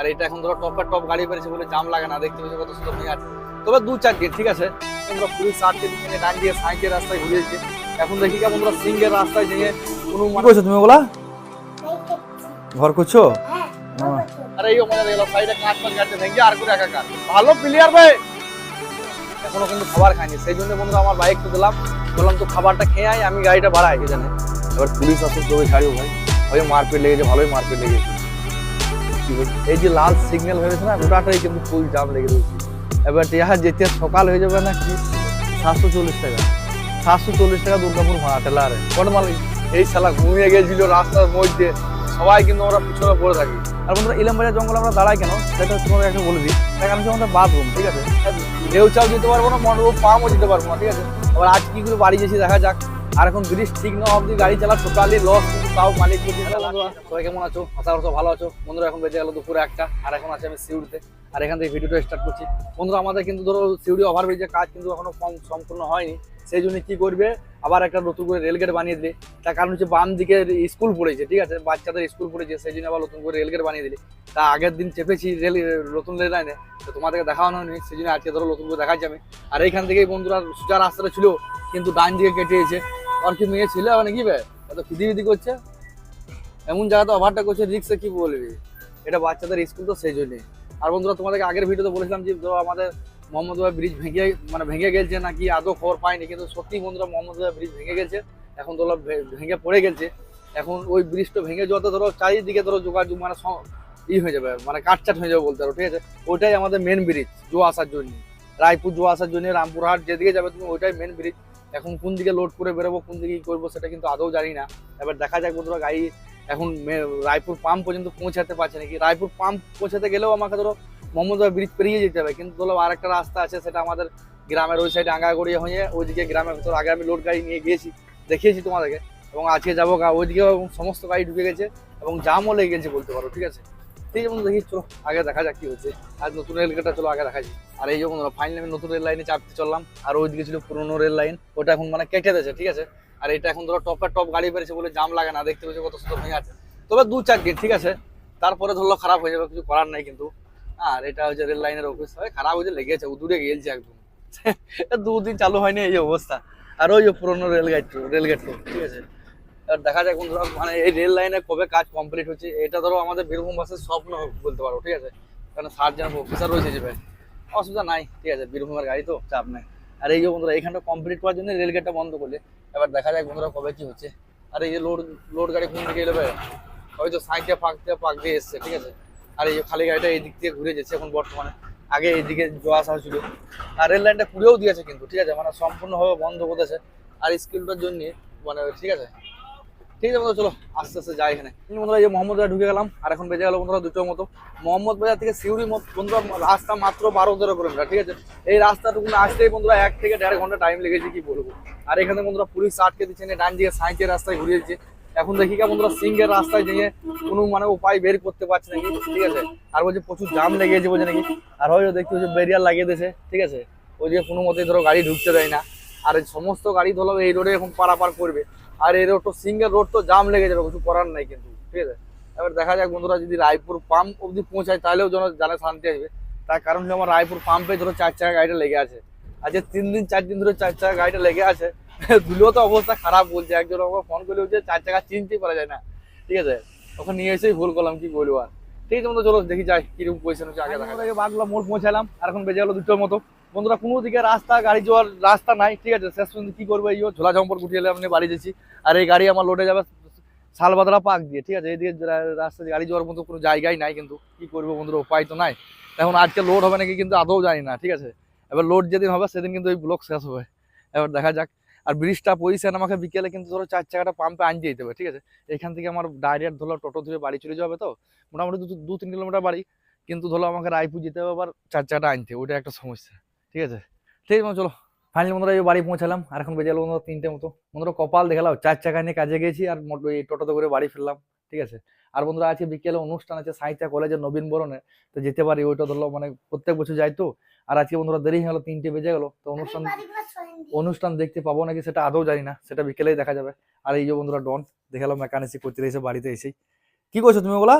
আর এটা এখন ধরো টপের টপ গাড়ি বেড়েছে বলে জাম লাগে না দেখতে পেয়েছ কত সুন্দর হয়ে আছে তবে দু চার গেট ঠিক আছে? তোমরা পুলিশ ষাটকে দিকে ডান দিয়ে সাইকেল রাস্তায় ঘুরিয়েছে এখন দেখি কেমন তোমরা সিঙ্গের রাস্তায় যেয়ে কোনো কি করছ তুমি ওগুলা ঘর করছ? আরে এই মজা দেখলাম সাইডে কাঁচ মাছ গাড়িতে ভেঙে আর করে একা কাজ ভালো প্লেয়ার ভাই! এখনও কিন্তু খাবার খাইনি সেই জন্য বন্ধুরা আমার বাইক তো দিলাম। বললাম তো খাবারটা খেয়ে আই আমি গাড়িটা বাড়াই কি জানে? এবার পুলিশ আসুক তবে ছাড়িও ভাই। ভাই মারপিট লেগেছে ভালোই মারপিট লেগেছে। বলছি, এই যে লাল সিগন্যাল হয়েছে না গোটাটাই কিন্তু ফুল জাম লেগে রয়েছে। এবার ইহা যেতে সকাল হয়ে যাবে না কি সাতশো চল্লিশ টাকা। সাতশো চল্লিশ টাকা দুর্গাপুর ভাড়া টেলারে কত মাল এই শালা ঘুমিয়ে গেছিল রাস্তার মধ্যে। সবাই কিন্তু আমরা পিছনে পড়ে থাকি। আর বন্ধুরা ইলাম বাজার জঙ্গল আমরা দাঁড়াই কেন? সেটা হচ্ছে তোমাকে একটা বলে দিই। কারণ হচ্ছে আমাদের বাথরুম ঠিক আছে? ঢেউ চাও যেতে পারব না মনে পামও যেতে পারব না ঠিক আছে? এবার আজ কি করে বাড়ি গেছি দেখা যাক। আর এখন ব্রিজ ঠিক না অবধি গাড়ি চালা টোটালি লস তাও মালিক সবাই কেমন আছো? আশা করছ ভালো আছো। বন্ধুরা, এখন বেজে গেলো দুপুরে একটা, আর এখন আছে আমি সিউড়িতে। আর এখান থেকে ভিডিওটা স্টার্ট করছি। বন্ধুরা, আমাদের কিন্তু ধরো সিউড়ি ওভারব্রিজের কাজ কিন্তু এখনও সম্পূর্ণ হয়নি। সেই জন্য কি করবে? আবার একটা নতুন করে রেলগেট বানিয়ে দিলে। তার কারণ হচ্ছে বাম দিকে স্কুল পড়েছে, ঠিক আছে? বাচ্চাদের স্কুল পড়েছে, সেই জন্য আবার নতুন করে রেলগেট বানিয়ে দিলে। তা আগের দিন চেপেছি রেল, নতুন রেল লাইনে। তো তোমাদেরকে দেখানো হয়নি, সেই জন্য আজকে ধরো নতুন করে দেখাচ্ছি আমি। আর এইখান থেকেই বন্ধুরা সোজা রাস্তাটা ছিল, কিন্তু ডান দিকে কেটে গেছে। আর কি মেয়ে ছিল মানে কি বে? এত খুদি বিদি করছে। এমন জায়গাতে ওভারটা করছে রিক্সে কি বলবি? এটা বাচ্চাদের স্কুল তো সেই জন্যই আর বন্ধুরা তোমাদেরকে আগের ভিডিওতে বলেছিলাম যে আমাদের মোহাম্মদবাই ব্রিজ ভেঙে মানে ভেঙে গেছে নাকি আদৌ খবর পাইনি, কিন্তু সত্যি বন্ধুরা মোহাম্মদবাই ব্রিজ ভেঙে গেছে। এখন ধরো ভেঙে পড়ে গেছে। এখন ওই ব্রিজটা ভেঙে যত ধরো চারিদিকে ধরো যোগাযোগ মানে ই হয়ে যাবে মানে কাটচাট হয়ে যাবে বলতে পারো, ঠিক আছে? ওইটাই আমাদের মেন ব্রিজ জো আসার জন্য। রায়পুর জো আসার জন্য, রামপুরহাট যেদিকে যাবে তুমি ওইটাই মেন ব্রিজ এখন কোন দিকে লোড করে বেরোবো, কোন দিকে কি করব, সেটা কিন্তু আদৌ জানি না। এবার দেখা যাক বন্ধুরা, গাড়ি এখন রায়পুর পাম্প পর্যন্ত পৌঁছাতে পারছে নাকি? রায়পুর পাম্প পৌঁছাতে গেলেও আমাকে ধরো মোহাম্মদবাই ব্রিজ পেরিয়ে যেতে হবে। কিন্তু ধরো আর একটা রাস্তা আছে, সেটা আমাদের গ্রামের ওই সাইডে আঙ্গাগড়িয়া হয়ে ওইদিকে গ্রামের ভিতর আগে আমি লোড গাড়ি নিয়ে গিয়েছি, দেখিয়েছি তোমাদেরকে। এবং আজকে যাব ওইদিকে সমস্ত গাড়ি ঢুকে গেছে এবং জামও লেগে গেছে বলতে পারো, ঠিক আছে? ঠিক আছে দেখি, চলো, আগে দেখা যাক কি হচ্ছে। আজ নতুন রেলগেটটা চলো, আগে দেখাচ্ছি আর এই যে বন্ধুরা ফাইনালি আমি নতুন রেল লাইনে চাপতে চললাম। আর ওইদিকে ছিল পুরোনো রেল লাইন ওটা এখন মানে কেটে দিয়েছে, ঠিক আছে? আর এটা এখন ধরো টপের টপ গাড়ি বেড়েছে বলে জাম লাগে না, দেখতে পেয়েছ কত সুন্দর হয়ে আছে। তবে দু চার গেট ঠিক আছে? তারপরে ধরলো খারাপ হয়ে যাবে, কিছু করার নাই কিন্তু। আর এটা হচ্ছে রেল লাইনের অফিস হয়, খারাপ হয়েছে, লেগেছে দূরে গেলছে একদম। দুদিন চালু হয়নি এই অবস্থা। আর ওই যে পুরোনো রেল গাইড রেল গেট ঠিক আছে। এবার দেখা যাক বন্ধুরা মানে এই রেল লাইনে কবে কাজ কমপ্লিট হচ্ছে, এটা ধরো আমাদের বীরভূম বাসের স্বপ্ন বলতে পারো, ঠিক আছে। কারণ ষাট জন অফিসার রয়েছে যে ভাই। অসুবিধা নাই, ঠিক আছে, বীরভূমের গাড়ি তো, চাপ নাই। আর এই যে বন্ধুরা, এখানটা কমপ্লিট করার জন্য রেল গেটটা বন্ধ করলে, এবার দেখা যাক বন্ধুরা কবে কি হচ্ছে। আর এই যে লোড লোড গাড়ি কোন দিকে এলো হয়তো সাইডে পাক দিয়ে পাক দিয়ে এসছে, ঠিক আছে। আর এই খালি গাড়িটা এই দিক দিয়ে ঘুরে যাচ্ছে এখন বর্তমানে। আগে এইদিকে যাওয়া আসা হয়েছিল। আর রেল লাইনটা পুড়েও দিয়েছে কিন্তু, ঠিক আছে? মানে সম্পূর্ণভাবে বন্ধ করেছে। আর স্কিলটার জন্য মানে ঠিক আছে? ঠিক আছে চলো, আস্তে আস্তে যাই এখানে। বন্ধুরা, এই যে মোহাম্মদ ঢুকে গেলাম। আর এখন বেজে গেল বন্ধুরা দুটোর মতো। মোহাম্মদ বাজার থেকে সিউড়ি বন্ধুরা, রাস্তা মাত্র বারো তেরো কিলোমিটার, ঠিক আছে? এই রাস্তাটুকু আসতেই বন্ধুরা এক থেকে দেড় ঘণ্টা টাইম লেগেছে, কি বলব? আর এখানে বন্ধুরা পুলিশ আটকে দিচ্ছে ডান দিকে সাইকেল রাস্তায় ঘুরিয়েছে এখন দেখি কেমন বন্ধুরা সিঙ্গের রাস্তায় যেয়ে কোনো মানে উপায় বের করতে পারছে নাকি, ঠিক আছে? আর বলছে প্রচুর জাম লেগেছে বলছে নাকি? আর হয়তো দেখতে হচ্ছে ব্যারিয়ার লাগিয়ে দিয়েছে, ঠিক আছে? ওই যে কোনো মতে ধরো গাড়ি ঢুকতে দেয় না। আর সমস্ত গাড়ি ধরো এই রোডে এখন পারাপার করবে। আর এই রোড তো সিঙ্গেল রোড তো জাম লেগে যাবে কিছু করার নাই কিন্তু, ঠিক আছে? এবার দেখা যাক বন্ধুরা, যদি রায়পুর পাম্প অবধি পৌঁছায় তাহলেও যেন জানে শান্তি আসবে। তার কারণ হলো আমার রায়পুর পাম্পে ধরো চার চাকা গাড়িটা লেগে আছে। আজ তিন দিন, চার দিন ধরে চার চাকা গাড়িটা লেগে আছে। দুলেও তো অবস্থা খারাপ বলছে। একজন আমাকে ফোন করে বলছে চার চাকা চিনতেই পারা যায় না। ঠিক আছে? ওখানে নিয়ে এসেই ভুল করলাম কি বলব আর? ঠিক আছে বন্ধু চলো দেখি যাই কীরকম পয়সা হচ্ছে আগে দেখা বাগলা মোড় পৌঁছালাম আর এখন বেজে গেলো দুটোর মতো। বন্ধুরা কোনো দিকে রাস্তা গাড়ি যাওয়ার রাস্তা নাই ঠিক আছে? শেষ পর্যন্ত কি করব? এই ঝোলা ঝম্পর গুটিয়ে আমি বাড়ি যাচ্ছি আর এই গাড়ি আমার লোডে যাবে শালবাদরা পাক দিয়ে ঠিক আছে? এইদিকে রাস্তা গাড়ি যাওয়ার মতো কোনো জায়গাই নাই কিন্তু। কি করব বন্ধুরা উপায় তো নাই। এখন আজকে লোড হবে নাকি কিন্তু আদৌ জানি না ঠিক আছে? এবার লোড যেদিন হবে সেদিন কিন্তু এই ব্লক শেষ হবে। এবার দেখা যাক। আর ব্রিজটা পজিশন আমাকে বিকেলে কিন্তু ধরো চার চাকাটা পাম্পে আনতে যেতে হবে, ঠিক আছে? এখান থেকে আমার ডাইরেক্ট ধরো টোটো ধরে বাড়ি চলে যাবে তো? মোটামুটি দু- তিন কিলোমিটার বাড়ি। কিন্তু ধরো আমাকে রায়পুর যেতে হবে আবার চার চাকাটা আনতে, ওইটা একটা সমস্যা, ঠিক আছে? ঠিক আছে, চলো। ফাইনালি বন্ধুরা এই বাড়ি পৌঁছালাম। আর এখন বেজে গেলো বন্ধুরা তিনটে মতো। বন্ধুরা কপাল দেখালাম, চার চাকা নিয়ে কাজে গেছি আর এই টোটোতে করে বাড়ি ফিরলাম, ঠিক আছে? আর বন্ধুরা আজকে বিকেলে অনুষ্ঠান আছে সাহিত্য কলেজের নবীন বরণে তো যেতে পারি ওইটা ধরলো মানে প্রত্যেক বছর যাই তো। আর আজকে বন্ধুরা দেরি হলো তিনটে বেজে গেলো তো অনুষ্ঠান অনুষ্ঠান দেখতে পাবো নাকি সেটা আদৌ জানি না সেটা বিকেলেই দেখা যাবে। আর এই যে বন্ধুরা ডন দেখালাম মেকানিসি করতে এসে বাড়িতে এসেই। কি করছ তুমি ওগুলা?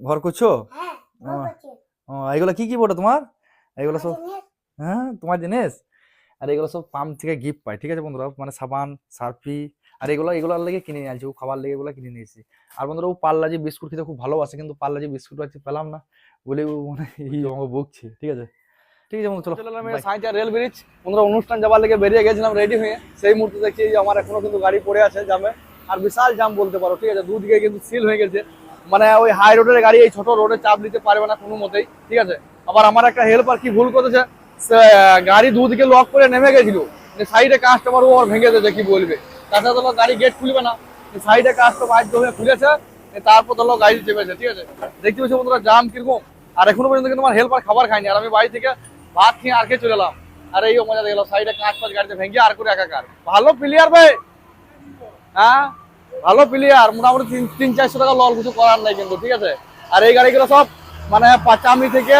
ঘর করছ। হ্যাঁ এগুলো কি কি বটে তোমার? এগুলো সব হ্যাঁ তোমার জিনিস? আর এগুলো সব পাম্প থেকে গিফট পাই ঠিক আছে বন্ধুরা? মানে সাবান সার্ফি আর এগুলো এগুলোর লেগে কিনে নিয়ে ও খাবার লেগে এগুলো কিনে নিয়েছি আর বন্ধুরা ও পাল্লাজি বিস্কুট খেতে খুব ভালোবাসে কিন্তু পাল্লাজি বিস্কুট আজকে পেলাম না বলে ও মানে এই আমাকে বকছে ঠিক আছে? ঠিক আছে চলো সাঁইচা রেল ব্রিজ। বন্ধুরা অনুষ্ঠান যাবার লেগে বেরিয়ে গেছিলাম রেডি হয়ে। সেই মুহূর্তে দেখছি যে আমার এখনও কিন্তু গাড়ি পড়ে আছে জামে আর বিশাল জাম বলতে পারো ঠিক আছে? দুদিকে কিন্তু সিল হয়ে গেছে। মানে ওই হাই রোডের গাড়ি এই ছোট রোডে চাপ নিতে পারবে না কোনো মতেই ঠিক আছে? আবার আমার একটা হেল্পার কি ভুল করেছে গাড়ি দুদিকে লক করে নেমে গেছিল। সাইডে কাস্টমার ও ভেঙে দিয়েছে কি বলবে? তো গাড়ি গেট খুলবে না সাইডে বাধ্য হয়ে খুলেছে তারপর তো গাড়ি চেপেছে, ঠিক আছে? দেখতে পাচ্ছি বন্ধুরা জাম কীরকম? আর এখনও পর্যন্ত কিন্তু আমার হেল্পার খাবার খায়নি আর আমি বাড়ি থেকে ভাত খেয়ে আর খেয়ে চলে এলাম। আর মজা সাইডে পাঁচ গাড়িতে ভেঙে আর করে একাকার। ভালো প্লেয়ার ভাই! হ্যাঁ? ভালো প্লেয়ার মোটামুটি তিন তিন, চারশো টাকা লল কিছু করার নাই কিন্তু, ঠিক আছে? আর এই গাড়িগুলো সব মানে পাচামি থেকে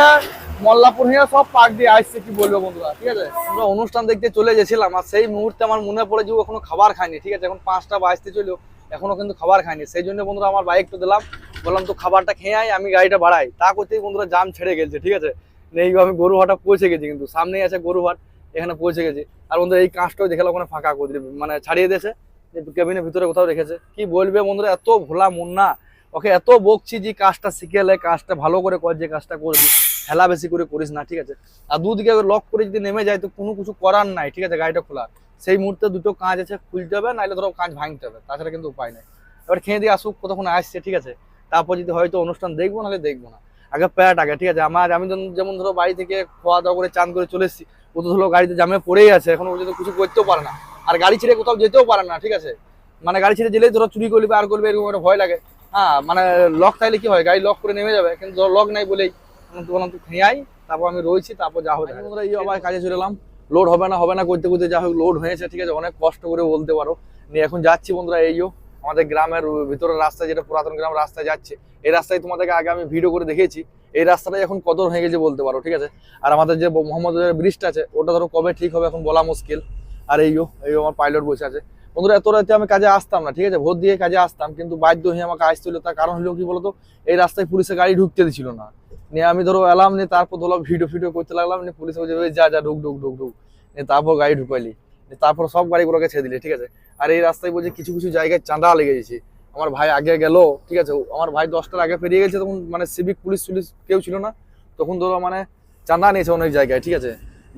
মল্লাপুর সব পাক দিয়ে আসছে, কি বলব বন্ধুরা, ঠিক আছে? আমরা অনুষ্ঠান দেখতে চলে গেছিলাম আর সেই মুহূর্তে আমার মনে পড়ে যে এখনও খাবার খায়নি, ঠিক আছে? এখন পাঁচটা বাজতে চলো এখনও কিন্তু খাবার খায়নি। সেই জন্য বন্ধুরা আমার বাইকটা দিলাম, বললাম, তো খাবারটা খেয়ে আয়, আমি গাড়িটা বাড়াই। তা করতেই বন্ধুরা জাম ছেড়ে গেছে, ঠিক আছে? এইভাবে আমি গরুহাটা পৌঁছে গেছি কিন্তু, সামনেই আছে গরুহাট, এখানে পৌঁছে গেছি। আর বন্ধুরা এই কাঁচটাও দেখলাম ওখানে ফাঁকা করে মানে ছাড়িয়ে দিয়েছে কেবিনের ভিতরে কোথাও রেখেছে। কি বলবে বন্ধুরা, এত ভোলা মুন্না ওকে, এত বকছি যে কাজটা শিখেলে, কাজটা ভালো করে কর, যে কাজটা করবি, হেলা বেশি করে করিস না, ঠিক আছে? আর দুদিকে লক করে যদি নেমে যায়, তো কোনো কিছু করার নাই, ঠিক আছে, গাড়িটা খোলার। সেই মুহূর্তে দুটো কাঁচ আছে, খুলতে হবে নাহলে ধরো কাঁচ ভাঙতে হবে, তাছাড়া কিন্তু উপায় নেই। এবার খেয়ে দিয়ে আসুক, কতক্ষণ আসছে, ঠিক আছে? তারপর যদি হয়তো অনুষ্ঠান দেখব, নাহলে দেখব না। আগে প্যাট আগে, ঠিক আছে? আমার, আমি যেমন- ধরো বাড়ি থেকে খাওয়া দাওয়া করে চান করে চলে এসেছি, ও তো ধরো গাড়িতে জামে পড়েই আছে, এখনও পর্যন্ত কিছু করতেও পারে না। আর গাড়ি ছেড়ে কোথাও যেতেও পারে না, ঠিক আছে? মানে গাড়ি ছেড়ে গেলেই ধরো চুরি করবে, আর করবে, এরকম একটা ভয় লাগে। হ্যাঁ মানে লক থাকলে কি হয়? গাড়ি লক করে নেমে যাবে। কিন্তু লক নাই বলেই বললাম তুই খেয়ে আই তারপর আমি রয়েছি তারপর যা হবে। এই আবার কাজে চলে এলাম। লোড হবে না হবে না করতে করতে যা হোক লোড হয়েছে ঠিক আছে? অনেক কষ্ট করে বলতে পারো। নিয়ে এখন যাচ্ছি বন্ধুরা এইও আমাদের গ্রামের ভিতরের রাস্তা যেটা পুরাতন গ্রাম রাস্তায় যাচ্ছে এই রাস্তায় তোমাদেরকে আগে আমি ভিডিও করে দেখেছি এই রাস্তাটাই এখন কদর হয়ে গেছে বলতে পারো ঠিক আছে? আর আমাদের যে মোহাম্মদ ব্রিজটা আছে ওটা ধরো কবে ঠিক হবে এখন বলা মুশকিল। আর এইও এই আমার পাইলট বসে আছে। বন্ধুরা, এত রাতে আমি কাজে আসতাম না, ঠিক আছে? ভোট দিয়ে কাজে আসতাম, কিন্তু বাধ্য হয়ে আমাকে আসতে হলো। তার কারণ হলো কি বলতো? এই রাস্তায় পুলিশের গাড়ি ঢুকতে দিছিল না। নিয়ে আমি ধরো এলাম, নিয়ে তারপর ধরো ভিডিও ফিডিও করতে লাগলাম, নিয়ে পুলিশ বলছে যা যা, ঢুক ঢুক ঢুক ঢুক। নিয়ে তারপর গাড়ি ঢুকাইলি। তারপর সব গাড়িগুলোকে ছেড়ে দিলি, ঠিক আছে? আর এই রাস্তায় বলছে, কিছু কিছু জায়গায় চাঁদা লেগে গেছে। আমার ভাই আগে গেল, ঠিক আছে? আমার ভাই দশটার আগে পেরিয়ে গেছে, তখন মানে সিভিক পুলিশ পুলিশ কেউ ছিল না। তখন ধরো মানে চাঁদা নিয়েছে অনেক জায়গায়, ঠিক আছে?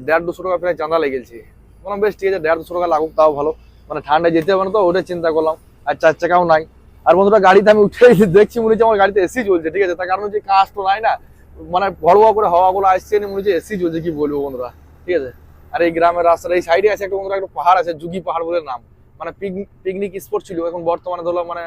দেড় দুশো টাকা প্রায় চাঁদা লেগেছে। বললাম, বেশ, ঠিক আছে, দেড় দুশো টাকা লাগুক, তাও ভালো। মানে ঠান্ডায় যেতে হবে না তো ওটা চিন্তা করলাম। আর চার চাকাও নাই। আর বন্ধুরা, গাড়িতে আমি উঠে দেখছি মনে হচ্ছে আমার গাড়িতে এসি চলছে ঠিক আছে? তার কারণ হচ্ছে কাজ তো নাই না। মানে ভরোয়া করে হাওয়াগুলো আসছে মনে হচ্ছে এসি চলছে কি বলব বন্ধুরা? ঠিক আছে? আর এই গ্রামের রাস্তার এই সাইডে আছে একটা বন্ধুরা, একটা পাহাড় আছে যুগি পাহাড় বলে নাম। মানে পিকনিক স্পট ছিল, এখন বর্তমানে ধরো মানে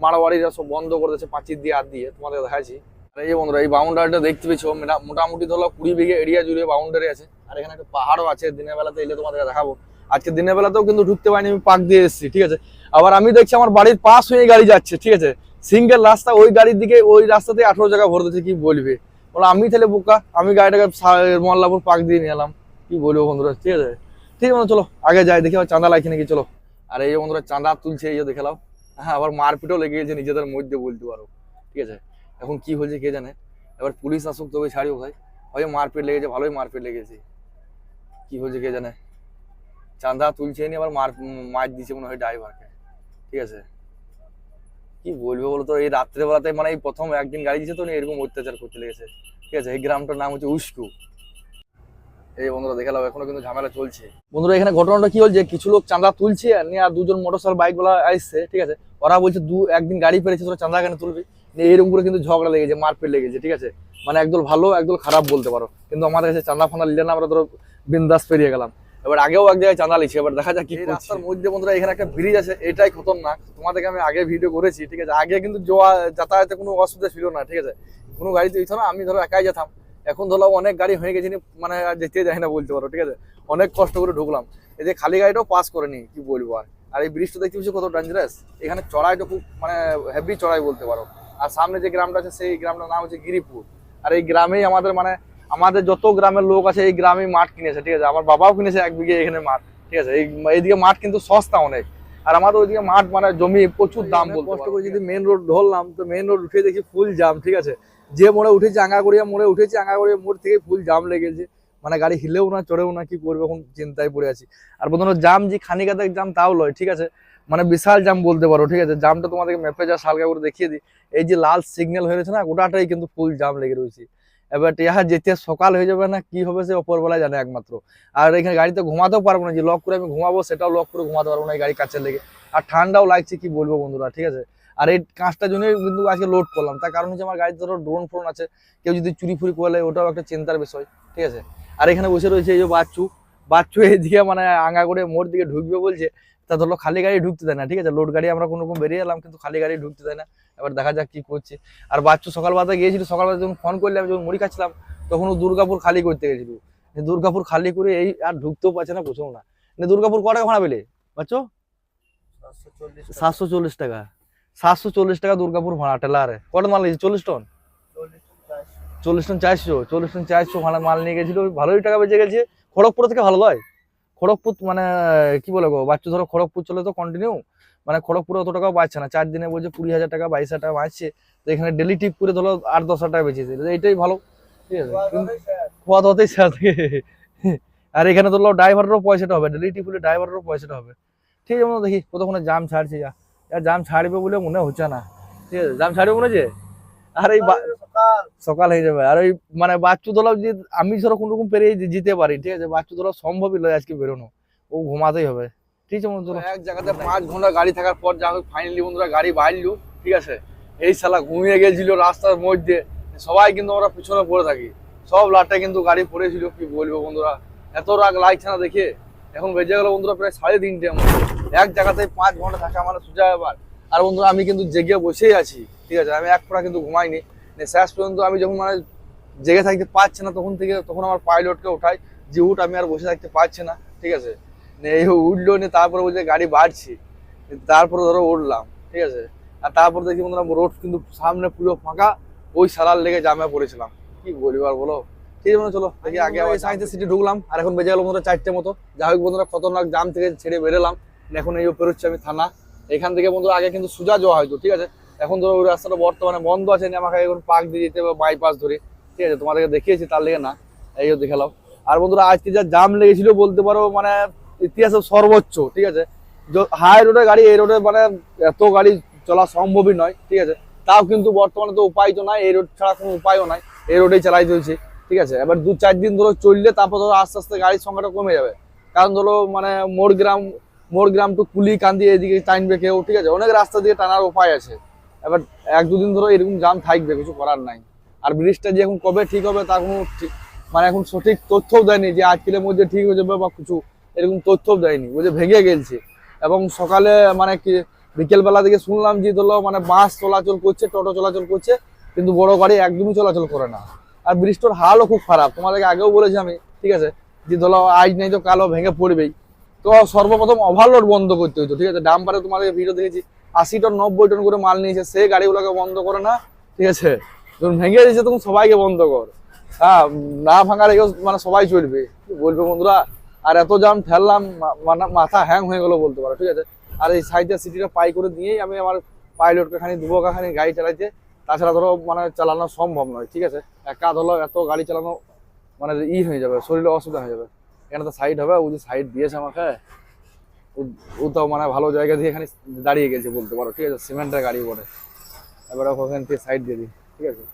মারাবাড়িরা সব বন্ধ করে দিয়েছে, পাঁচির দিয়ে আর দিয়ে। তোমাদের দেখাচ্ছি। আর এই বন্ধুরা, এই বাউন্ডারিটা দেখতে পেয়েছ? মোটা- মোটামুটি ধরো কুড়ি বিঘে এরিয়া জুড়ে বাউন্ডারি আছে। আর এখানে একটা পাহাড়ও আছে, দিনের বেলাতে এলে তোমাদের দেখাবো। আজকে দিনের বেলাতেও কিন্তু ঢুকতে পারিনি, আমি পাক দিয়ে এসেছি, ঠিক আছে? আবার আমি দেখছি আমার বাড়ির পাশ হয়ে গাড়ি যাচ্ছে, ঠিক আছে? সিঙ্গেল রাস্তা, ওই গাড়ির দিকে ওই রাস্তাতে আঠারো জায়গা ভরে দিচ্ছে কি বলবে? বলো, আমি তাহলে বোকা, আমি গাড়িটাকে মল্লাপুর পাক দিয়ে নিয়ে এলাম, কি বলব বন্ধুরা, ঠিক আছে? ঠিক আছে চলো, আগে যাই, দেখি চাঁদা লাগছে নাকি, চলো। আর, এই বন্ধুরা, চাঁদা তুলছে, এই যে দেখে নাও। হ্যাঁ আবার মারপিটও লেগে গেছে নিজেদের মধ্যে, বলতে পারো, ঠিক আছে? এখন কি হয়েছে কে জানে? এবার পুলিশ আসুক, তবে ছাড়িও ভাই। হয় মারপিট লেগেছে, ভালোই মারপিট লেগেছে। কি হয়েছে কে জানে? চাঁদা তুলছে নি, আবার মার মার দিছে মনে হয় ড্রাইভারকে ঠিক আছে? কি বলব বলো তো? এই রাত্রেবেলাতে মানে এই প্রথম একদিন গাড়ি দিয়েছে তো এরকম অত্যাচার করতে লেগেছে। ঠিক আছে? এই গ্রামটার নাম হচ্ছে উস্কু। এই বন্ধুরা, দেখে এখনও কিন্তু ঝামেলা চলছে। বন্ধুরা, এখানে ঘটনাটা কি হচ্ছে কিছু লোক চাঁদা তুলছে আর নিয়ে আর দুজন মোটরসাইকেল বাইকগুলা আসছে, ঠিক আছে? ওরা বলছে, দু, একদিন গাড়ি পেরেছে, তোরা চাঁদা কেন তুলবি? এরকম করে কিন্তু ঝগড়া লেগেছে, মারপিট লেগেছে, ঠিক আছে? মানে একদল ভালো, একদল খারাপ বলতে পারো। কিন্তু আমাদের কাছে চাঁদা ফাঁদা নিলে না, আমরা ধরো বিন্দাস পেরিয়ে গেলাম। এবার আগেও এক জায়গায় চাঁদা লিখছে এবার দেখা যাক কি রাস্তার মধ্যে বন্ধুরা এখানে একটা ব্রিজ আছে এটাই খতরনাক। তোমাদেরকে আমি আগে ভিডিও করেছি ঠিক আছে? আগে কিন্তু যাতায়াতে কোনো অসুবিধা ছিল না ঠিক আছে? কোনো গাড়িতে দিত না আমি ধরো একাই যেতাম। এখন ধরো অনেক গাড়ি হয়ে গেছে মানে যেতে যায় না বলতে পারো ঠিক আছে? অনেক কষ্ট করে ঢুকলাম। এই যে খালি গাড়িটাও পাস করেনি কি বলব আর? আর এই ব্রিজটা দেখতে পাচ্ছি কত ডেঞ্জারাস এখানে চড়াইটা খুব মানে হেভি চড়াই বলতে পারো। আর সামনে যে গ্রামটা আছে সেই গ্রামটার নাম হচ্ছে গিরিপুর। আর এই গ্রামেই আমাদের মানে আমাদের যত গ্রামের লোক আছে এই গ্রামে মাঠ কিনেছে ঠিক আছে? আমার বাবাও কিনেছে এক বিঘে এখানে মাঠ ঠিক আছে? এই এইদিকে মাঠ কিন্তু সস্তা অনেক। আর আমাদের ওইদিকে মাঠ মানে জমি প্রচুর দাম কষ্ট করে যদি মেন রোড ধরলাম তো মেন রোড উঠে দেখি ফুল জাম ঠিক আছে? যে মোড়ে উঠেছে আঙ্গাগড়িয়া মোড়ে উঠেছে আঙ্গাগড়িয়া মোড় থেকে ফুল জাম লেগেছে। মানে গাড়ি হিলেও না চড়েও না কি করবে এখন চিন্তায় পড়ে আছি। আর বন্ধুরা জাম যে খানিকাতে জাম তাও লয় ঠিক আছে? মানে বিশাল জাম বলতে পারো ঠিক আছে? জামটা তোমাদেরকে ম্যাপে যা হালকা করে দেখিয়ে দিই। এই যে লাল সিগন্যাল হয়ে রয়েছে না ওটাটাই কিন্তু ফুল জাম লেগে রয়েছে। এবার ইহা যেতে সকাল হয়ে যাবে না, কি হবে সে অপরবেলায় জানে একমাত্র। আর এখানে গাড়িতে ঘুমাতেও পারব না, যে লক করে আমি ঘুমাবো, সেটাও লক করে ঘুমাতে পারব না এই গাড়ি কাছে লেগে। আর ঠান্ডাও লাগছে, কি বলব বন্ধুরা, ঠিক আছে? আর এই কাঁচটার জন্যই কিন্তু আজকে লোড করলাম। তার কারণ হচ্ছে আমার গাড়িতে ধরো ড্রোন ফোন আছে, কেউ যদি চুরি ফুরি করলে ওটাও একটা চিন্তার বিষয়, ঠিক আছে? আর এখানে বসে রয়েছে এই যে বাচ্চু। বাচ্চু এদিকে মানে আঙ্গা করে মোড় দিকে ঢুকবে বলছে তা ধরো খালি গাড়ি ঢুকতে দেয় না, ঠিক আছে? লোড গাড়ি আমরা কোনো রকম বেরিয়ে এলাম, কিন্তু খালি গাড়ি ঢুকতে দেয় না। এবার দেখা যাক কি করছে। আর বাচ্চু সকালবেলা গিয়েছিল, সকালবেলা যখন ফোন করলাম, যখন মুড়ি খাচ্ছিলাম, তখন ও দুর্গাপুর খালি করতে গেছিল। দুর্গাপুর খালি করে এই আর ঢুকতেও পারছে না বুঝো না। দুর্গাপুর কটা ভাড়া পেলে? বাচ্চো? সাতশো চল্লিশ টাকা। সাতশো চল্লিশ টাকা দুর্গাপুর ভাড়া, টেলারে। কটা মাল নিয়েছে? চল্লিশ টন? চল্লিশ টন চারশো। চল্লিশ টন চারশো ভাড়া মাল নিয়ে গেছিল। ভালোই টাকা বেঁচে গেছে। খড়গপুর থেকে ভালো লয়? খড়গপুর মানে কি বলে গো? বাচ্চা ধরো খড়গপুর চলে তো কন্টিনিউ মানে খড়গপুরে অত টাকাও পাচ্ছে না। চার দিনে বলছে কুড়ি হাজার টাকা বাইশ হাজার টাকা বাঁচছে। তো এখানে ডেলি টিপ করে ধরো আট দশ হাজার টাকা বেঁচেছে এইটাই ভালো। ঠিক আছে? খোয়া দাওয়াতেই সাথে আর এখানে ধরলো ড্রাইভারেরও পয়সাটা হবে। ডেলি টিপ হলে ড্রাইভারেরও পয়সাটা হবে। ঠিক আছে দেখি কতক্ষণে জাম ছাড়ছে যা। জাম ছাড়বে বলে মনে হচ্ছে না। ঠিক আছে? জাম ছাড়বে মনে হচ্ছে? আর এই সকাল। হয়ে যাবে। আর ওই মানে বাচ্চু দোলাও যদি আমি ধরো কোনো রকম পেরিয়ে যে- যেতে পারি ঠিক আছে? বাচ্চু দোলাও সম্ভবই নয় আজকে বেরোনো। ও ঘুমাতেই হবে। ঠিক আছে বন্ধুরা? এক জায়গাতে পাঁচ ঘণ্টা গাড়ি থাকার পর যা হোক ফাইনালি বন্ধুরা গাড়ি বাড়লো ঠিক আছে? এই শালা ঘুমিয়ে গেছিল রাস্তার মধ্যে। সবাই কিন্তু আমরা পিছনে পড়ে থাকি। সব লাটে কিন্তু গাড়ি পড়েছিল কি বলব বন্ধুরা? এত রাগ লাগছে না দেখে? এখন বেজে গেল বন্ধুরা প্রায় সাড়ে তিনটে আমার এক জায়গাতে পাঁচ ঘণ্টা থাকা মানে সোজা ব্যাপার। আর বন্ধুরা আমি কিন্তু জেগে বসেই আছি ঠিক আছে? আমি এক ফোঁটা কিন্তু ঘুমাইনি। মানে শেষ পর্যন্ত আমি যখন মানে জেগে থাকতে পারছি না তখন থেকে তখন আমার পাইলটকে ওঠাই যে উঠ আমি আর বসে থাকতে পারছি না। ঠিক আছে? নে এই উঠল নিয়ে তারপরে বলছে গাড়ি বাড়ছি। তারপরে ধরো উঠলাম ঠিক আছে? আর তারপর দেখি বন্ধুরা রোড কিন্তু সামনে পুরো ফাঁকা ওই সালার লেগে জামে পড়েছিলাম। কি বলব আর বলো? ঠিক আছে চলো দেখি আগে আবার সায়েন্স সিটি ঢুকলাম আর এখন বেজে গেল বন্ধুরা চারটে মতো। যাই হোক বন্ধুরা খতরনাক জাম থেকে ছেড়ে বেরোলাম। এখন এই পেরোচ্ছি আমি থানা। এখান থেকে বন্ধুরা, আগে কিন্তু সোজা যাওয়া হয়তো ঠিক আছে? এখন ধরো ওই রাস্তাটা বর্তমানে বন্ধ আছে আমাকে এখন পাক দিয়ে যেতে হবে বাইপাস ধরে, ঠিক আছে? তোমাদেরকে দেখিয়েছি, তার লেগে না। এই দেখালাম আর বন্ধুরা, আজকে যা জাম লেগেছিল বলতে পারো মানে ইতিহাসের সর্বোচ্চ, ঠিক আছে? হাই রোডে গাড়ি, এই রোডে মানে এত গাড়ি চলা সম্ভবই নয়, ঠিক আছে? তাও কিন্তু বর্তমানে তো উপায় তো নাই, এই রোড ছাড়া কোনো উপায়ও নাই, এই রোডেই চালাইতে হয়েছে ঠিক আছে? এবার দু চার দিন ধরো চললে, তারপর ধরো আস্তে আস্তে গাড়ির সংখ্যাটা কমে যাবে। কারণ ধরো মানে মোড় গ্রাম মোড় গ্রাম টু কুলি, কান্দি এদিকে টাইনবে কেউ ঠিক আছে, অনেক রাস্তা দিয়ে টানার উপায় আছে। এবার এক দুদিন ধরে এরকম জাম থাকবে, কিছু করার নাই। আর ব্রিজটা যে এখন কবে ঠিক হবে তার কোনো মানে এখন সঠিক তথ্যও দেয়নি যে আজকের মধ্যে ঠিক হয়ে যাবে বা কিছু, এরকম তথ্যও দেয়নি। বুঝে ভেঙে গেছে এবং সকালে মানে কি, বিকেলবেলা থেকে শুনলাম যে ধরো মানে বাস চলাচল করছে, টোটো চলাচল করছে, কিন্তু বড় গাড়ি একদমই চলাচল করে না। আর ব্রিজটার হালও খুব খারাপ। তোমাদেরকে আগেও বলেছি আমি, ঠিক আছে, যে ধরো আজ নেই তো কালো ভেঙে পড়বেই। তো সর্বপ্রথম ওভারলোড বন্ধ করতে হতো ঠিক আছে? ডাম্পারে তোমাদের ভিডিও দেখেছি, আশি টন নব্বই টন করে মাল নিয়েছে, সে গাড়িগুলোকে বন্ধ করে না, ঠিক আছে? যখন ভেঙে দিয়েছে তখন সবাইকে বন্ধ কর। হ্যাঁ না ভাঙা রেখেও মানে সবাই চলবে। বলবে বন্ধুরা? আর এত জাম ঠেললাম মা- মানে মাথা হ্যাং হয়ে গেলো বলতে পারো, ঠিক আছে? আর এই সাইডে সিটিটা পাই করে দিয়েই আমি আমার পাইলটকে খানি, দুবো খানি গাড়ি চালাইতে তাছাড়া ধরো মানে চালানো সম্ভব নয়, ঠিক আছে? একা ধরো, এত গাড়ি চালানো মানে ই হয়ে যাবে, শরীরে অসুবিধা হয়ে যাবে। এখানে তো সাইড হবে ও যে সাইড দিয়েছে আমাকে ও- তো মানে ভালো জায়গা দিয়ে এখানে দাঁড়িয়ে গেছে বলতে পারো ঠিক আছে? সিমেন্টের গাড়ি বটে। এবার ওখান থেকে সাইড দিয়ে দিই ঠিক আছে?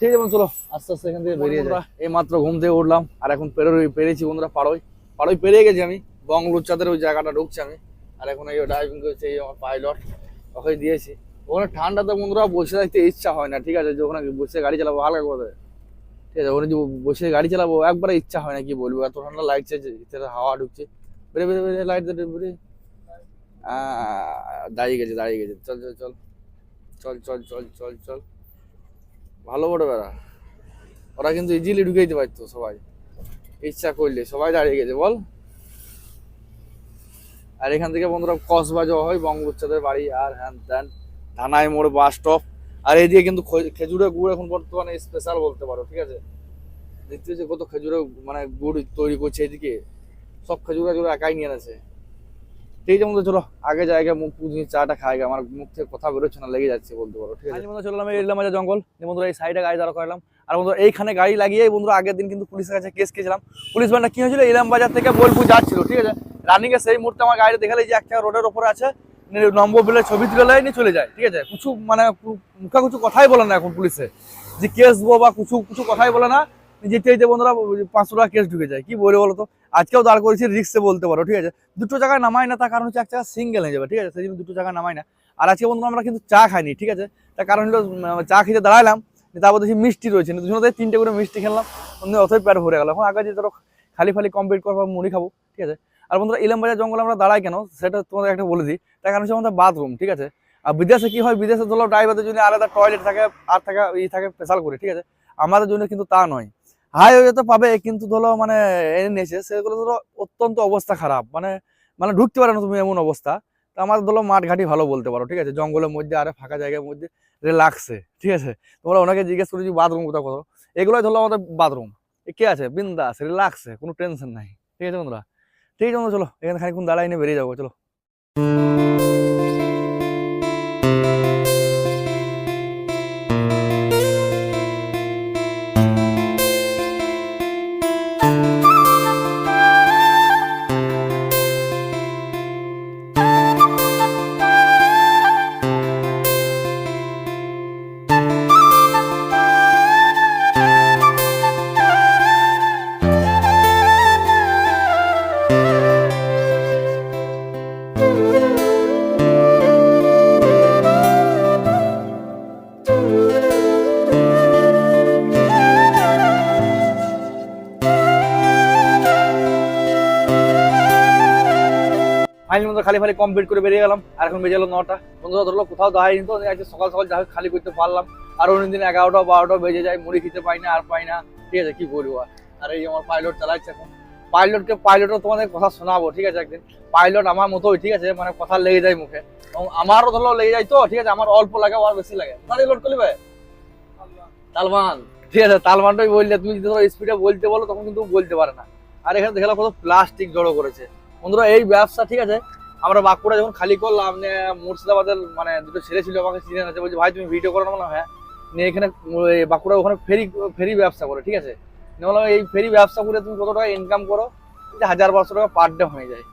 ঠিক আছে চলো। আস্তে আস্তে এখান থেকে বেরিয়ে যাই। এই মাত্র ঘুম থেকে উঠলাম আর এখন পেরোই পেরেছি বন্ধুরা পাড়োই। পাড়োই পেরিয়ে গেছি আমি বং লুচ্চাদের ওই জায়গাটা ঢুকছি আমি আর এখন এই ড্রাইভিং করছে এই আমার পাইলট ওকে দিয়েছি। ওখানে ঠান্ডাতে বন্ধুরা বসে থাকতে ইচ্ছা হয় না ঠিক আছে? যে ওখানে বসে গাড়ি চালাবো হালকা করে। ঠিক আছে ওখানে যে বসে গাড়ি চালাবো একবারে ইচ্ছা হয় না কি বলব। এত ঠান্ডা লাগছে হাওয়া ঢুকছে। বেরে বেরে বেরে লাইট দে বেরে আহ, দাঁড়িয়ে গেছে দাঁড়িয়ে গেছে। চল চল চল। চল চল চল চল চল। ভালো বড় বেড়া। ওরা কিন্তু ইজিলি ঢুকে দিতে পারতো সবাই। ইচ্ছা করলে সবাই দাঁড়িয়ে গেছে বল। আর এখান থেকে বন্ধুরা কসবা যাওয়া হয় বঙ্গোচ্চাদের বাড়ি আর হ্যান ত্যান। থানায় মোড় বাস স্টপ আর এদিকে কিন্তু খেজুরের গুড় এখন বর্তমানে স্পেশাল বলতে পারো ঠিক আছে? দেখতে যে কত খেজুরের মানে গুড় তৈরি করছে এদিকে। সব খেজুরের গুড় একাই নিয়ে আছে ঠিক আছে বন্ধু চলো আগে জায়গায় মুখ পুজিয়ে চাটা খাই। আমার মুখ থেকে কথা বেরোচ্ছে না লেগে যাচ্ছে বলতে পারো ঠিক আছে? বন্ধু চললাম এই এলাম বাজার জঙ্গল। বন্ধুরা এই সাইডে গাড়ি দাঁড়া করলাম। আর বন্ধুরা এইখানে গাড়ি লাগিয়ে বন্ধুরা আগের দিন কিন্তু পুলিশের কাছে কেস খেয়েছিলাম। পুলিশ বানটা কি হয়েছিল? ইলাম বাজার থেকে বোলপুর যাচ্ছিল ঠিক আছে? রানিং এ সেই মুহূর্তে আমার গাড়িটা দেখালে যে একটা রোডের ওপরে আছে। নম্বর প্লেট ছবি তুলে নিয়ে চলে যায়, ঠিক আছে? কিছু মানে মুখা কিছু কথাই বলে না এখন পুলিশে। যে কেস দেবো বা কিছু কিছু কথাই বলে না যেতে যেতে বন্ধুরা পাঁচশো টাকা কেস ঢুকে যায়। কি বলে বলো তো? আজকেও দাঁড় করেছি রিক্সে বলতে পারো, ঠিক আছে? দুটো জায়গায় নামাই না, তার কারণ হচ্ছে এক জায়গায় সিঙ্গেল হয়ে যাবে, ঠিক আছে? সেই দুটো জায়গায় নামাই না। আর আজকে বন্ধুরা আমরা কিন্তু চা খাইনি, ঠিক আছে? তার কারণ হলো চা খেতে দাঁড়ালাম তারপর দেখি মিষ্টি রয়েছে দুজনে তিনটে করে মিষ্টি খেলাম অথই পেট ভরে গেল। এখন আগে যে ধরো খালি ফালি কমপ্লিট করব, মুড়ি খাব, ঠিক আছে? আর বন্ধুরা ইলাম বাজার জঙ্গলে আমরা দাঁড়াই কেন? সেটা তোমাদের একটা বলে দিই। তার কারণ হচ্ছে আমাদের বাথরুম ঠিক আছে? আর বিদেশে কি হয়? বিদেশে ধরো ড্রাইভারদের জন্য আলাদা টয়লেট থাকে, আর থাকে, ই থাকে স্পেশাল করে, ঠিক আছে? আমাদের জন্য কিন্তু তা নয়। হাইওয়ে তো পাবে, কিন্তু ধরো মানে এনে নিয়েছে, সেগুলো ধরো অত্যন্ত অবস্থা খারাপ। মানে মানে ঢুকতে পারে না তুমি এমন অবস্থা। তো আমাদের ধরো মাঠ ঘাটি ভালো বলতে পারো, ঠিক আছে? জঙ্গলের মধ্যে, আর ফাঁকা জায়গার মধ্যে রিল্যাক্সে ঠিক আছে? তোমরা ওনাকে জিজ্ঞেস করেছি বাথরুম কোথাও করো? এগুলোই ধরো আমাদের বাথরুম কে আছে? বিন্দাস রিল্যাক্সে কোনো টেনশন নাই, ঠিক আছে বন্ধুরা? ঠিক আছে চলো এখানে খানিক্ষণ দাঁড়াই নিয়ে বেরিয়ে যাব চলো। ফাইনাল মতো খালি খালি কমপ্লিট করে বেরিয়ে গেলাম। আর এখন বেজে গেলো নটা। বন্ধুরা ধরলো কোথাও দাঁড়ায়নি তো আজকে সকাল সকাল যা খালি করতে পারলাম। আর অন্যদিন এগারোটা, বারোটা বেজে যায়, মুড়ি খেতে পাই না, আর পাই না। ঠিক আছে, কি বলব আর? এই আমার পাইলট চালাচ্ছে এখন। পাইলটকে পাইলটও তোমাদের কথা শোনাবো, ঠিক আছে, একদিন। পাইলট আমার মতোই, ঠিক আছে মানে কথা লেগে যায় মুখে। আমারও ধরো লেগে যায় তো, ঠিক আছে, আমার অল্প লাগে আর বেশি লাগে। লোড করলি ভাই? তালমান ঠিক আছে তালমানটাই বললে, তুমি যদি ধরো স্পিডে বলতে বলো, তখন কিন্তু বলতে পারে না। আর এখানে দেখলাম কত প্লাস্টিক জড়ো করেছে। বন্ধুরা, এই ব্যবসা, ঠিক আছে? আমরা বাঁকুড়া যখন খালি করলাম মুর্শিদাবাদের মানে দুটো ছেলে ছিল, আমাকে চিনে আছে বলছে, ভাই, তুমি ভিডিও করো না হ্যাঁ? নিয়ে এখানে বাঁকুড়া ওখানে ফেরি ফেরি ব্যবসা করে, ঠিক আছে? বললাম, এই ফেরি ব্যবসা করে তুমি কত টাকা ইনকাম করো? হাজার পাঁচশো টাকা পার ডে হয়ে যায়।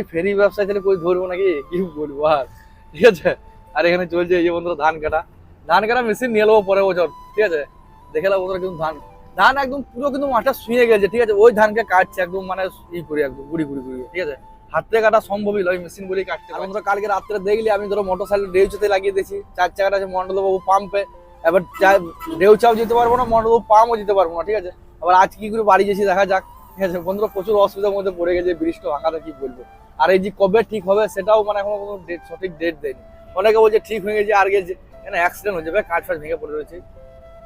এই ফেরি ব্যবসা ছেলে কই ধরবো নাকি? কি বলব আর? ঠিক আছে? আর এখানে চলছে, এই যে বন্ধুরা, ধান কাটা। ধান কাটা মেশিন নিয়ে নেব পরে বছর, ঠিক আছে? দেখে নেব কিন্তু ধান ধান একদম পুরো কিন্তু মাঠটা শুয়ে গেছে ঠিক আছে? ওই ধানকে কাটছে একদম মানে ই করে একদম গুড়ি গুড়ি গুড়ি ঠিক আছে? হাতে কাটা সম্ভবই নয় মেশিন বলেই কাটতে আমি ধরো কালকে রাত্রে দেখলি আমি ধরো মোটর সাইকেল ডেউচাতে লাগিয়ে দিয়েছি চার চাকাটা আছে মন্ডলবাবু পাম্পে এবার ডেউচাও যেতে পারব না মন্ডলবাবু পাম্পও যেতে পারব না ঠিক আছে? আবার আজ কি করে বাড়ি গেছি দেখা যাক ঠিক আছে? বন্ধুরা প্রচুর অসুবিধার মধ্যে পড়ে গেছে বৃষ্টি ভাঙাতে কি বলব? আর এই যে কবে ঠিক হবে সেটাও মানে এখনও কোনো ডেট সঠিক ডেট দেয়নি। অনেকে বলছে ঠিক হয়ে গেছে আর গেছে এখানে অ্যাক্সিডেন্ট হয়ে যাবে কাজ ফাজ ভেঙে পড়ে রয়েছে।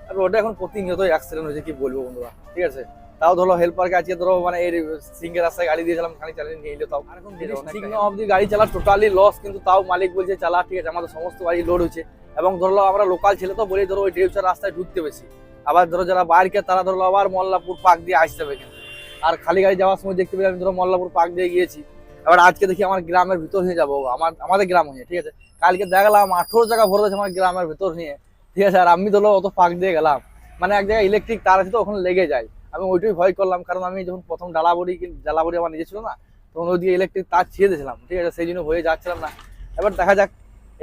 আর রোডে এখন প্রতিনিয়ত অ্যাক্সিডেন্ট হয়েছে কি বলব বন্ধুরা ঠিক আছে? তাও ধরো হেল্পারকে আজকে ধরো মানে এই সিঙ্গের রাস্তায় গাড়ি দিয়েছিলাম খালি চালিয়ে নিয়ে এলো তাও। এখন অবধি গাড়ি চালা টোটালি লস কিন্তু তাও মালিক বলছে চালা ঠিক আছে আমাদের সমস্ত গাড়ি লোড হয়েছে। এবং ধরো আমরা লোকাল ছেলে তো বলি ধরো ওই ডেউচার রাস্তায় ঢুকতে বেশি আবার ধরো যারা বাইরকে তারা ধরো আবার মল্লাপুর পার্ক দিয়ে আসতে হবে কিন্তু আর খালি গাড়ি যাওয়ার সময় দেখতে পেলাম ধরো মল্লাপুর পার্ক দিয়ে গিয়েছি। এবার আজকে দেখি আমার গ্রামের ভিতর হয়ে যাব আমার আমাদের গ্রাম হয়ে ঠিক আছে? কালকে দেখালাম আঠেরো জায়গা ভরে দিয়েছে আমার গ্রামের ভিতর নিয়ে। ঠিক আছে, আর আমি ধরো অত ফাঁক দিয়ে গেলাম। মানে এক জায়গায় ইলেকট্রিক তার আছে তো, ওখানে লেগে যায়। আমি ওইটাই ভয় করলাম, কারণ আমি যখন প্রথম ডালাবড়ি ডালাবড়ি আমার নিজে ছিল না, তখন ওইদিকে ইলেকট্রিক তার ছিঁড়ে দিয়েছিলাম, ঠিক আছে, সেই জন্য হয়ে যাচ্ছিলাম না। এবার দেখা যাক,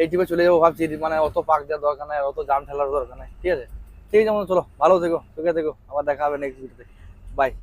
এই টিপে চলে যাব ভাবছি মানে অত পাক দেওয়ার দরকার নাই অত জাম ঠেলার দরকার নাই, ঠিক আছে? ঠিক আছে চলো, ভালো থেকো, সুখে থেকো, আবার দেখা হবে নেক্সট ভিডিওতে বাই